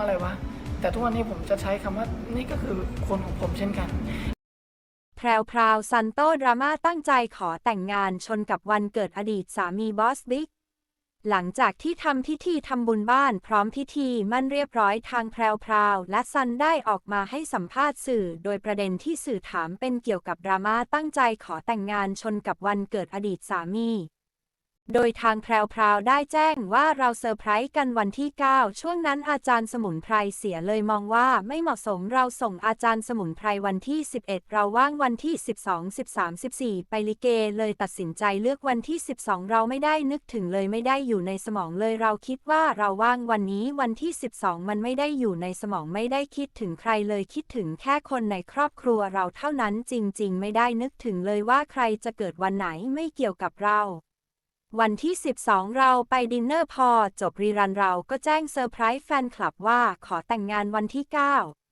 อะไรวะ แต่ทุกวันนี้ผมจะใช้คำว่านี่ก็คือคนของผมเช่นกัน แพรวพราวซันโตดราม่าตั้งใจขอแต่งงานชนกับวันเกิดอดีตสามีบอสบิ๊ก หลังจากที่ทำพิธีทำบุญบ้านพร้อมพิธีมั่นเรียบร้อยทางแพรวพราวและซันได้ออกมาให้สัมภาษณ์สื่อ โดยประเด็นที่สื่อถามเป็นเกี่ยวกับดราม่าตั้งใจขอแต่งงานชนกับวันเกิดอดีตสามี โดยทางแพรวพราวได้แจ้งว่าเราเซอร์ไพรส์กันวันที่ 9 ช่วงนั้นอาจารย์สมุนไพรเสียเลยมองว่าไม่เหมาะสมเราส่งอาจารย์สมุนไพรวันที่ 11 เราว่างวันที่ 12 13 14 ไปลิเกเลยตัดสินใจเลือกวันที่ 12 เราไม่ได้นึกถึงเลยไม่ได้อยู่ในสมองเลยเราคิดว่าเราว่างวันนี้วันที่ 12 มันไม่ได้อยู่ในสมองไม่ได้คิดถึงใครเลยคิดถึงแค่คนในครอบครัวเราเท่านั้นจริง ๆ ไม่ได้นึกถึงเลยว่าใครจะเกิดวันไหนไม่เกี่ยวกับเรา วันที่ 12 เราไปดินเนอร์พอ จบรีรันเราก็แจ้งเซอร์ไพรส์แฟนคลับว่าขอแต่งงานวันที่ 9